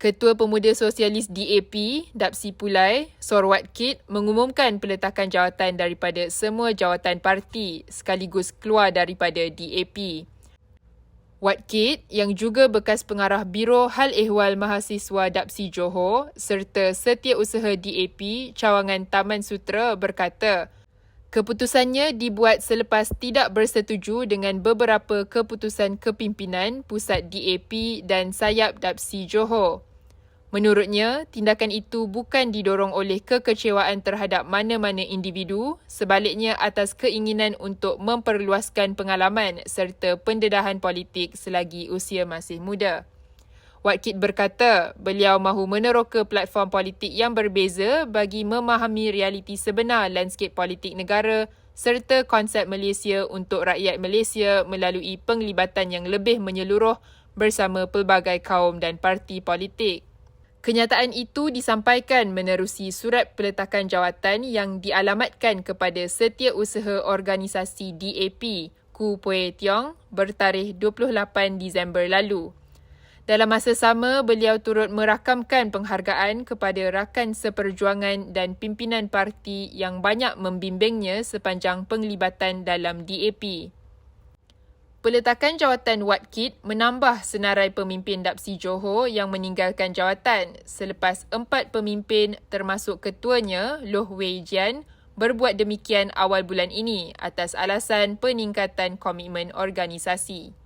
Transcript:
Ketua Pemuda Sosialis DAP, Dapsi Pulai, Sorwat Kit mengumumkan peletakan jawatan daripada semua jawatan parti sekaligus keluar daripada DAP. Wat Kit yang juga bekas pengarah Biro Hal Ehwal Mahasiswa Dapsi Johor serta Setiausaha DAP Cawangan Taman Sutera berkata, Keputusannya dibuat selepas tidak bersetuju dengan beberapa keputusan kepimpinan pusat DAP dan sayap Dapsi Johor. Menurutnya, tindakan itu bukan didorong oleh kekecewaan terhadap mana-mana individu, sebaliknya atas keinginan untuk memperluaskan pengalaman serta pendedahan politik selagi usia masih muda. Watkit berkata, beliau mahu meneroka platform politik yang berbeza bagi memahami realiti sebenar landscape politik negara serta konsep Malaysia untuk rakyat Malaysia melalui penglibatan yang lebih menyeluruh bersama pelbagai kaum dan parti politik. Kenyataan itu disampaikan menerusi surat peletakan jawatan yang dialamatkan kepada Setiausaha Organisasi DAP, Ku Pue Tiong, bertarikh 28 Disember lalu. Dalam masa sama, beliau turut merakamkan penghargaan kepada rakan seperjuangan dan pimpinan parti yang banyak membimbingnya sepanjang penglibatan dalam DAP. Peletakan jawatan Wat Kit menambah senarai pemimpin Dapsi Johor yang meninggalkan jawatan selepas empat pemimpin termasuk ketuanya Loh Wei Jian berbuat demikian awal bulan ini atas alasan peningkatan komitmen organisasi.